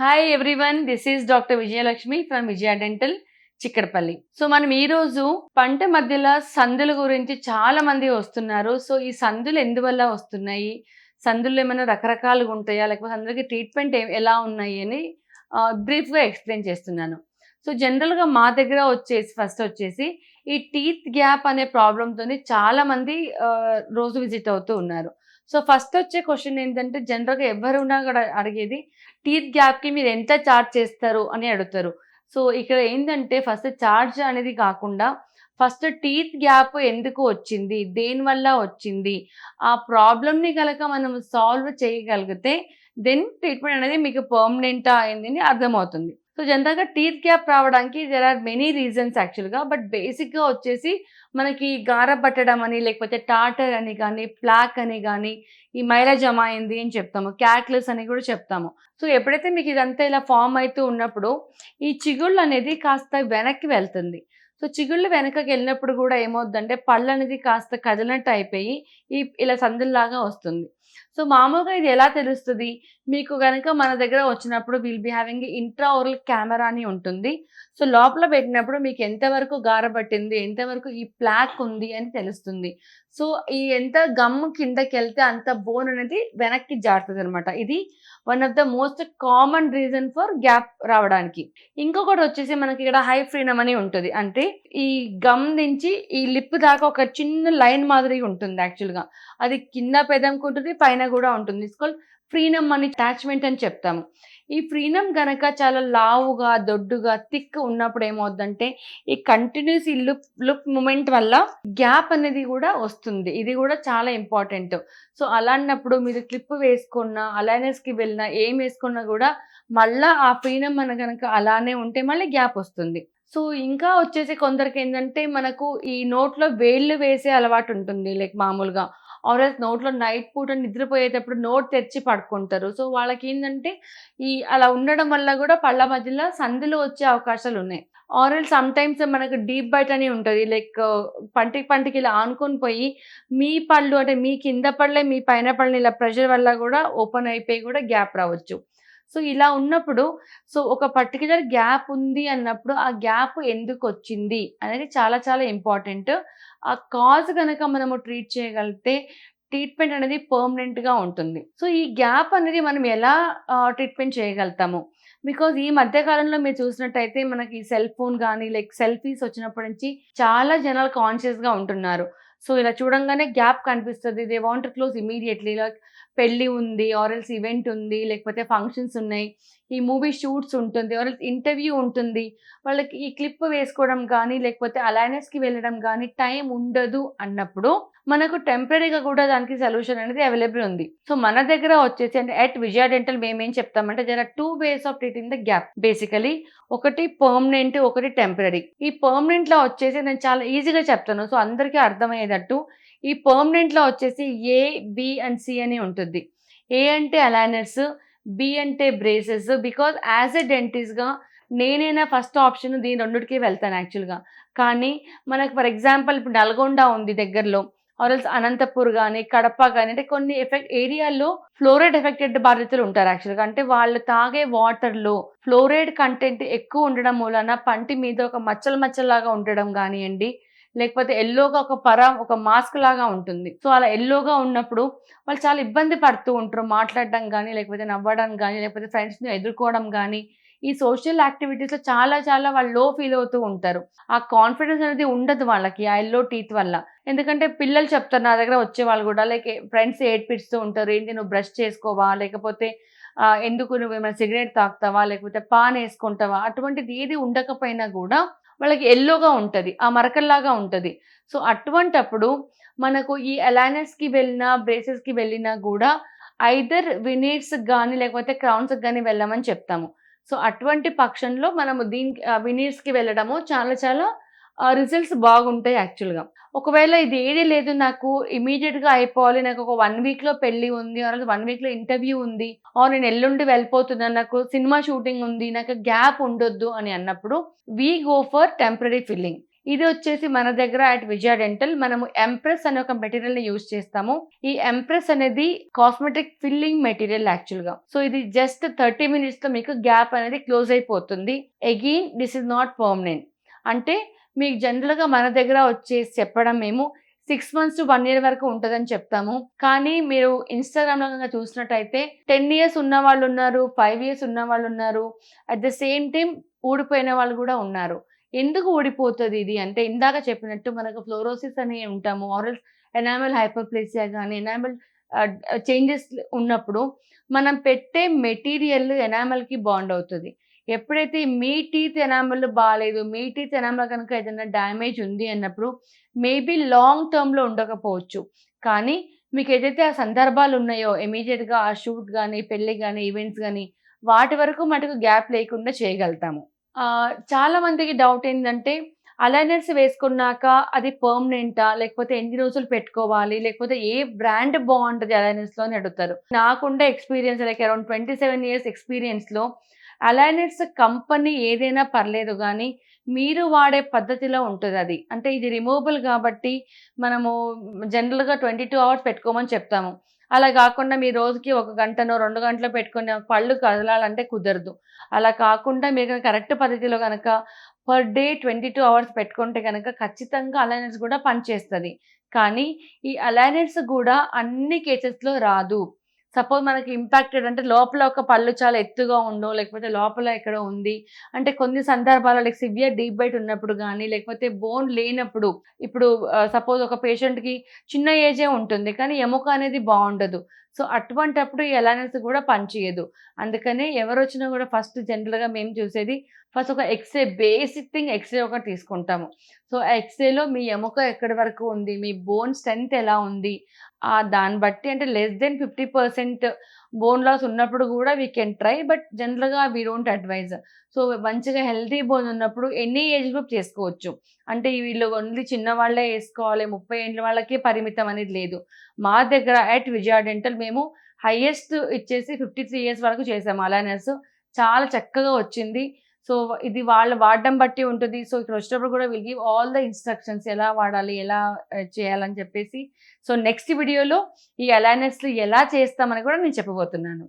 Hi everyone this is doctor Vijayalakshmi from Vijaya dental Chikkadpally so మనం ఈ రోజు పంట మధ్యలో సందుల గురించి చాలా మంది వస్తున్నారు. సో ఈ సందులు ఎందువల్ల వస్తున్నాయి? సందులు ఏమైనా రకరకాలుగా ఉంటాయా? లేకపోతే అందరికి ట్రీట్మెంట్ ఎలా ఉన్నాయి అని బ్రీఫ్గా ఎక్స్ప్లెయిన్ చేస్తున్నాను. సో జనరల్గా మా దగ్గర వచ్చేసి ఫస్ట్ వచ్చేసి ఈ టీత్ గ్యాప్ అనే ప్రాబ్లంతో చాలా మంది రోజు విజిట్ అవుతూ ఉన్నారు. సో ఫస్ట్ వచ్చే క్వశ్చన్ ఏంటంటే జనరల్గా ఎవరున్నా కూడా అడిగేది టీత్ గ్యాప్కి మీరు ఎంత ఛార్జ్ చేస్తారు అని అడుగుతారు. సో ఇక్కడ ఏంటంటే ఫస్ట్ ఛార్జ్ అనేది కాకుండా ఫస్ట్ టీత్ గ్యాప్ ఎందుకు వచ్చింది దేనివల్ల వచ్చింది ఆ ప్రాబ్లమ్ని కనుక మనం సాల్వ్ చేయగలిగితే దెన్ ట్రీట్మెంట్ అనేది మీకు పర్మనెంటా అయింది అర్థమవుతుంది. సో జనరల్గా టీత్ గ్యాప్ రావడానికి దెర్ ఆర్ మెనీ రీజన్స్ యాక్చువల్గా బట్ బేసిక్గా వచ్చేసి మనకి గార పట్టడం అని లేకపోతే టాటర్ అని కానీ ప్లాక్ అని కానీ ఈ మైలేజ్ అయింది అని చెప్తాము. క్యాట్లెస్ అని కూడా చెప్తాము. సో ఎప్పుడైతే మీకు ఇదంతా ఇలా ఫామ్ అవుతూ ఉన్నప్పుడు ఈ చిగుళ్ళు అనేది కాస్త వెనక్కి వెళ్తుంది. సో చిగుళ్ళు వెనకకి వెళ్ళినప్పుడు కూడా ఏమవుతుందంటే పళ్ళు అనేది కాస్త కదిలినట్టు అయిపోయి ఈ ఇలా సందుల్లాగా వస్తుంది. సో మామూలుగా ఇది ఎలా తెలుస్తుంది? మీకు కనుక మన దగ్గర వచ్చినప్పుడు will be having intra oral camera అని ఉంటుంది. సో లోపల పెట్టినప్పుడు మీకు ఎంతవరకు గారబట్టింది? ఎంతవరకు ఈ ప్లాక్ ఉంది అని తెలుస్తుంది. సో ఈ ఎంత గమ్ కిందకి వెళ్తే అంత బోన్ అనేది వెనక్కి జారుతుంది అనమాట ఇది one of the most common reason for gap రావడానికి. ఇంకొకటి వచ్చేసి మనకి ఇక్కడ హై ఫ్రీనమ్ అని ఉంటుంది. అంటే ఈ గమ్ నుంచి ఈ లిప్ దాకా ఒక చిన్న లైన్ మాదిరి ఉంటుంది యాక్చువల్గా అది కింద పెదంకుంటుంది పైన కూడా ఉంటుంది. ఇట్స్ ఫ్రీనమ్ అని అటాచ్మెంట్ అని చెప్తాము. ఈ ఫ్రీనమ్ గనక చాలా లావుగా దొడ్డుగా థిక్ ఉన్నప్పుడు ఏమవుద్దంటే ఈ కంటిన్యూస్ ఈ లుక్ లుక్ మూమెంట్ వల్ల గ్యాప్ అనేది కూడా వస్తుంది. ఇది కూడా చాలా ఇంపార్టెంట్ సో అలాంటప్పుడు మీరు క్లిప్ వేసుకున్నా అలైనర్స్కి వెళ్ళినా ఏం వేసుకున్నా కూడా మళ్ళా ఆ ఫ్రీనమ్ మన కనుక అలానే ఉంటే మళ్ళీ గ్యాప్ వస్తుంది. సో ఇంకా వచ్చేసి కొందరికి ఏంటంటే మనకు ఈ నోట్లో వేళ్ళు వేసే అలవాటు ఉంటుంది. లైక్ మామూలుగా ఆర్ఎల్స్ నోట్లో నైట్ పూట నిద్రపోయేటప్పుడు నోట్ తెరిచి పడుకుంటారు. సో వాళ్ళకి ఏంటంటే ఈ అలా ఉండడం వల్ల కూడా పళ్ళ మధ్యలో సందులు వచ్చే అవకాశాలు ఉన్నాయి. ఆర్ఎల్ సమ్ టైమ్స్ మనకు డీప్ బైట్ అని ఉంటుంది. లైక్ పంటికి పంటికి ఇలా ఆనుకొని పోయి మీ పళ్ళు అంటే మీ కింద పళ్ళే మీ పైన పళ్ళని ఇలా ప్రెషర్ వల్ల కూడా ఓపెన్ అయిపోయి కూడా గ్యాప్ రావచ్చు. సో ఇలా ఉన్నప్పుడు సో ఒక పర్టికులర్ గ్యాప్ ఉంది అన్నప్పుడు ఆ గ్యాప్ ఎందుకు వచ్చింది అనేది చాలా చాలా ఇంపార్టెంట్ ఆ కాజ్ కనుక మనము ట్రీట్ చేయగలిగితే ట్రీట్మెంట్ అనేది పర్మనెంట్గా ఉంటుంది. సో ఈ గ్యాప్ అనేది మనం ఎలా ట్రీట్మెంట్ చేయగలుగుతాము? బికాజ్ ఈ మధ్యకాలంలో మీరు చూసినట్టయితే మనకి సెల్ ఫోన్ కానీ లైక్ సెల్ఫీస్ వచ్చినప్పటి నుంచి చాలా జనాలు కాన్షియస్గా ఉంటున్నారు. సో ఇలా చూడంగానే గ్యాప్ కనిపిస్తుంది. They want close immediately like పెళ్ళి ఉంది ఆర్ఎల్స్ ఈవెంట్ ఉంది లేకపోతే ఫంక్షన్స్ ఉన్నాయి. ఈ మూవీ షూట్స్ ఉంటుంది వాళ్ళకి ఇంటర్వ్యూ ఉంటుంది వాళ్ళకి ఈ క్లిప్ వేసుకోవడం కానీ లేకపోతే అలైనెస్కి వెళ్ళడం కానీ టైం ఉండదు అన్నప్పుడు మనకు టెంపరీగా కూడా దానికి సొల్యూషన్ అనేది అవైలబుల్ ఉంది. సో మన దగ్గర వచ్చేసి అంటే అట్ విజయ డెంటల్ మేమేం చెప్తామంటే జర two ways of treating the gap basically ఒకటి పర్మనెంట్ ఒకటి టెంపరీ ఈ పర్మనెంట్లో వచ్చేసి నేను చాలా ఈజీగా చెప్తాను. సో అందరికీ అర్థమయ్యేటట్టు ఈ పర్మనెంట్లో వచ్చేసి ఏ బి అండ్ సి అని ఉంటుంది. ఏ అంటే అలైనర్స్ బి అంటే బ్రేసెస్ బికాజ్ యాజ్ ఎ డెంటిస్ట్గా నేనైనా ఫస్ట్ ఆప్షన్ దీని రెండుకి వెళ్తాను యాక్చువల్గా కానీ మనకు ఫర్ ఎగ్జాంపుల్ ఇప్పుడు నల్గొండ ఉంది దగ్గరలో. ఆర్ఎల్స్ అనంతపూర్ కానీ కడప కానీ అంటే కొన్ని ఎఫెక్ట్ ఏరియాల్లో ఫ్లోరైడ్ ఎఫెక్టెడ్ బాధితులు ఉంటారు యాక్చువల్గా అంటే వాళ్ళు తాగే వాటర్లో ఫ్లోరైడ్ కంటెంట్ ఎక్కువ ఉండడం మూలన పంటి మీద ఒక మచ్చలు మచ్చలాగా ఉండడం కానివ్వండి లేకపోతే ఎల్లోగా ఒక పర ఒక మాస్క్ లాగా ఉంటుంది. సో అలా ఎల్లోగా ఉన్నప్పుడు వాళ్ళు చాలా ఇబ్బంది పడుతూ ఉంటారు. మాట్లాడడం కానీ లేకపోతే నవ్వడం కానీ లేకపోతే ఫ్రెండ్స్ని ఎదుర్కోవడం కానీ ఈ సోషల్ యాక్టివిటీస్లో చాలా చాలా వాళ్ళు లో ఫీల్ అవుతూ ఉంటారు. ఆ కాన్ఫిడెన్స్ అనేది ఉండదు వాళ్ళకి ఆ ఎల్లో టీత్ వల్ల. ఎందుకంటే పిల్లలు చెప్తారు నా దగ్గర వచ్చే వాళ్ళు కూడా లైక్ ఫ్రెండ్స్ ఏడ్పిస్తూ ఉంటారు. ఏంటి నువ్వు బ్రష్ చేసుకోవా? లేకపోతే ఎందుకు నువ్వు ఏమైనా సిగరెట్ తాగుతావా? లేకపోతే పాన్ వేసుకుంటావా? అటువంటిది ఏది ఉండకపోయినా కూడా వాళ్ళకి ఎల్లోగా ఉంటుంది ఆ మరకల్లాగా ఉంటుంది. సో అటువంటప్పుడు మనకు ఈ అలైనర్స్కి వెళ్ళినా బ్రేసెస్కి వెళ్ళినా కూడా ఐదర్ వినీడ్స్కి కానీ లేకపోతే క్రౌన్స్కి కానీ వెళ్ళమని చెప్తాము. సో అటువంటి పక్షంలో మనము దీనికి వినీర్స్కి వెళ్ళడము చాలా చాలా రిజల్ట్స్ బాగుంటాయి యాక్చువల్గా ఒకవేళ ఇది ఏదీ లేదు నాకు ఇమీడియట్గా అయిపోవాలి నాకు ఒక వన్ వీక్లో పెళ్ళి ఉంది ఆర్ వన్ వీక్లో ఇంటర్వ్యూ ఉంది ఆర్ నేను ఎల్లుండి వెళ్ళిపోతున్నాను నాకు సినిమా షూటింగ్ ఉంది నాకు గ్యాప్ ఉండొద్దు అని అన్నప్పుడు we go for temporary filling ఇది వచ్చేసి మన దగ్గర అట్ విజయ డెంటల్ మనము ఎంప్రెస్ అనే ఒక మెటీరియల్ని యూజ్ చేస్తాము. ఈ ఎంప్రెస్ అనేది కాస్మెటిక్ ఫిల్లింగ్ మెటీరియల్ యాక్చువల్గా. సో ఇది జస్ట్ థర్టీ మినిట్స్లో మీకు గ్యాప్ అనేది క్లోజ్ అయిపోతుంది. Again this is not permanent అంటే మీకు జనరల్గా మన దగ్గర వచ్చేసి చెప్పడం మేము six months to one year వరకు ఉంటుందని చెప్తాము. కానీ మీరు ఇన్స్టాగ్రామ్లో కనుక చూసినట్టయితే టెన్ ఇయర్స్ ఉన్న వాళ్ళు ఉన్నారు ఫైవ్ ఇయర్స్ ఉన్న వాళ్ళు ఉన్నారు. అట్ ద సేమ్ టైం ఊడిపోయిన వాళ్ళు కూడా ఉన్నారు. ఎందుకు ఊడిపోతుంది ఇది? అంటే ఇందాక చెప్పినట్టు మనకు ఫ్లోరోసిస్ అని ఉంటాము ఆరల్స్ ఎనామల్ హైపర్ప్లేసియా కానీ ఎనామల్ చేంజెస్ ఉన్నప్పుడు మనం పెట్టే మెటీరియల్ ఎనామల్కి బాండ్ అవుతుంది. ఎప్పుడైతే మీ టీత్ ఎనామల్ బాగాలేదు మీ టీత్ ఎనామల్ కనుక ఏదైనా డ్యామేజ్ ఉంది అన్నప్పుడు మేబీ లాంగ్ టర్మ్లో ఉండకపోవచ్చు. కానీ మీకు ఏదైతే ఆ సందర్భాలు ఉన్నాయో ఇమీడియట్గా ఆ షూట్ కానీ పెళ్ళి కానీ ఈవెంట్స్ కానీ వాటి వరకు మటుకు గ్యాప్ లేకుండా చేయగలుగుతాము. చాలా మందికి డౌట్ ఏంటంటే అలైనర్స్ వేసుకున్నాక అది పర్మనెంటా? లేకపోతే ఎన్ని రోజులు పెట్టుకోవాలి? లేకపోతే ఏ బ్రాండ్ బాగుంటుంది అలైనర్స్లో అని అడుగుతారు. నాకుండే experience like around twenty seven years ఎక్స్పీరియన్స్లో aligners company ఏదైనా పర్లేదు కానీ మీరు వాడే పద్ధతిలో ఉంటుంది అది. అంటే ఇది రిమూవబుల్ కాబట్టి మనము జనరల్గా ట్వంటీ టూ అవర్స్ పెట్టుకోమని చెప్తాము. అలా కాకుండా మీ రోజుకి ఒక గంటనో రెండు గంటలో పెట్టుకునే పళ్ళు కదలాలంటే కుదరదు. అలా కాకుండా మీరు కరెక్ట్ పద్ధతిలో కనుక per day twenty two hours పెట్టుకుంటే కనుక ఖచ్చితంగా అలైనర్స్ కూడా పనిచేస్తుంది. కానీ ఈ అలైనర్స్ కూడా అన్ని కేసెస్లో రాదు. సపోజ్ మనకి ఇంపాక్టెడ్ అంటే లోపల ఒక పళ్ళు చాలా ఎత్తుగా ఉండో లేకపోతే లోపల ఎక్కడో ఉంది అంటే కొన్ని సందర్భాల్లో లైక్ సివియర్ డీప్ బైట్ ఉన్నప్పుడు కానీ లేకపోతే బోన్ లేనప్పుడు ఇప్పుడు సపోజ్ ఒక పేషెంట్కి చిన్న ఏజే ఉంటుంది కానీ ఎముక అనేది బాగుండదు. సో అటువంటప్పుడు ఈ అలైనర్స్ కూడా పనిచేయదు. అందుకనే ఎవరు వచ్చినా కూడా ఫస్ట్ జనరల్గా మేము చూసేది ఫస్ట్ ఒక ఎక్స్రే బేసిక్ థింగ్ ఎక్స్రే ఒకటి తీసుకుంటాము. సో ఆ ఎక్స్రేలో మీ ఎముక ఎక్కడి వరకు ఉంది మీ బోన్ స్ట్రెంత్ ఎలా ఉంది దాన్ని బట్టి అంటే less than fifty percent bone loss ఉన్నప్పుడు కూడా వీ కెన్ ట్రై బట్ జనరల్గా వీ డోంట్ అడ్వైజ్ సో మంచిగా హెల్తీ బోన్ ఉన్నప్పుడు ఎన్ని ఏజ్ గ్రూప్ చేసుకోవచ్చు. అంటే వీళ్ళు ఓన్లీ చిన్న వాళ్ళే వేసుకోవాలి ముప్పై ఏళ్ళ వాళ్ళకే పరిమితం అనేది లేదు. మా దగ్గర అట్ విజయ డెంటల్ మేము హైయెస్ట్ ఇచ్చేసి ఫిఫ్టీ త్రీ ఇయర్స్ వరకు చేసాము. అలైనర్స్ చాలా చక్కగా వచ్చింది. సో ఇది వాళ్ళు వాడడం బట్టి ఉంటుంది. సో ఇక్కడ వచ్చినప్పుడు కూడా will give all the instructions ఎలా వాడాలి ఎలా చేయాలని చెప్పేసి. సో నెక్స్ట్ వీడియోలో ఈ అలైనర్స్ ఎలా చేస్తామని కూడా నేను చెప్పబోతున్నాను.